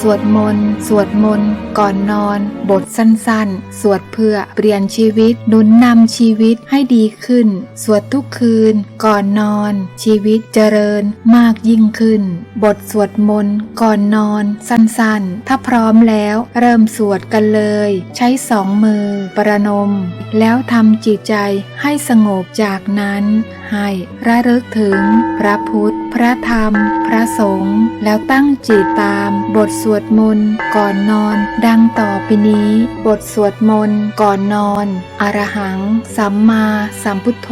สวดมนต์ สวดมนต์ ก่อนนอน บทสั้นๆ สวดเพื่อเปลี่ยนชีวิตหนุนนำชีวิตให้ดีขึ้น สวดทุกคืน ก่อนนอน ชีวิตเจริญมากยิ่งขึ้น บทสวดมนต์ ก่อนนอน สั้นๆ ถ้าพร้อมแล้วเริ่มสวดกันเลย ใช้สองมือ ประนม แล้วทำจิตใจให้สงบจากนั้น ให้ระลึกถึง พระพุทธ พระธรรม พระสงฆ์แล้วตั้งจิตตามบทสวดวดมนต์ก่อนนอน ดังต่อไปนี้ บทสวดมนต์ก่อนนอน อรหัง สัมมาสัมพุทโธ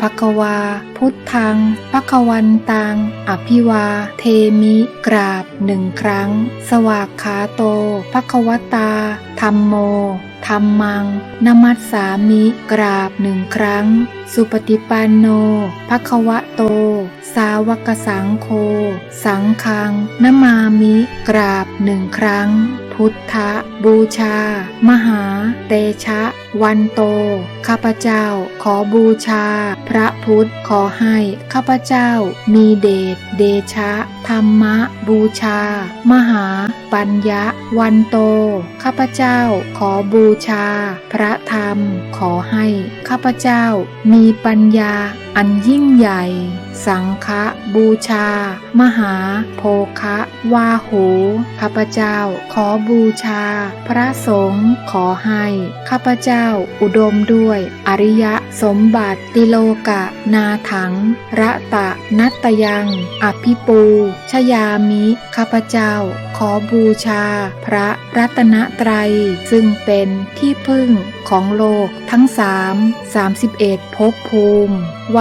ภควา พุทธังภควันตัง อภิวา เทมิ กราบหนึ่งครั้ง สวากขาโตภควตาธรรมโม ธรรมังนมัสสามิกราบหนึ่งครั้ง สุปฏิปันโนภควะโต สาวกสังโฆสังฆังนมามิกราบหนึ่งครั้ง พุทธบูชา มหา เตชะ วันโต ข้าพเจ้าขอบูชา พระพุทธขอให้ข้าพเจ้ามีเดชเดชะ ธรรมะ บูชา มหา ปัญญะวันโต ข้าพเจ้าขอบูชา พระธรรม ขอให้ ข้าพเจ้ามีปัญญาอันยิ่งใหญ่ สังฆบูชา มหาโภคะวาโหข้าพเจ้าขอบูชา พระสงฆ์ขอให้ข้าพเจ้าอุดมด้วย อริยสมบัติติโลกะ นาถัง ระตะนัตยัง อภิปู ชยามิข้าพเจ้า ขอบูชา พระรัตนตรัย ซึ่งเป็นที่พึ่งของโลกทั้งสามสามสิบเอ็ดภพภูมิว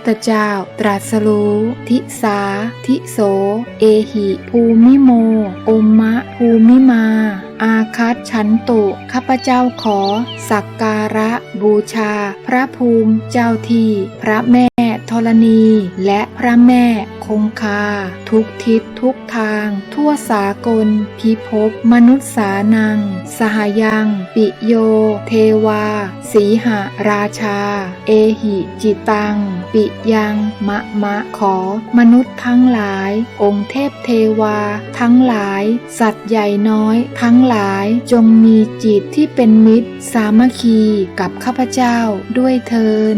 ธเจ้า ตรัสรู้ทิสา ทิโส เอหิ ภูมิโมอมมะ ภูมิมา อาคัตฉันตุ ข้าพเจ้าขอ สักการะ บูชา พระภูมิ เจ้าที่ พระแม่ธรณี และพระแม่ งคา ทุกทิศทุกทาง ทั่วสากล พิภพมนุษย์สานัง สหยัง ปิโย เทวา สีหาราชา เอหิจิตัง ปิยังมะมะขอ มนุษย์ทั้งหลาย องค์เทพเทวา ทั้งหลาย สัตว์ใหญ่น้อย ทั้งหลายจงมีจิตที่เป็นมิตร สามัคคีกับข้าพเจ้าด้วยเทิน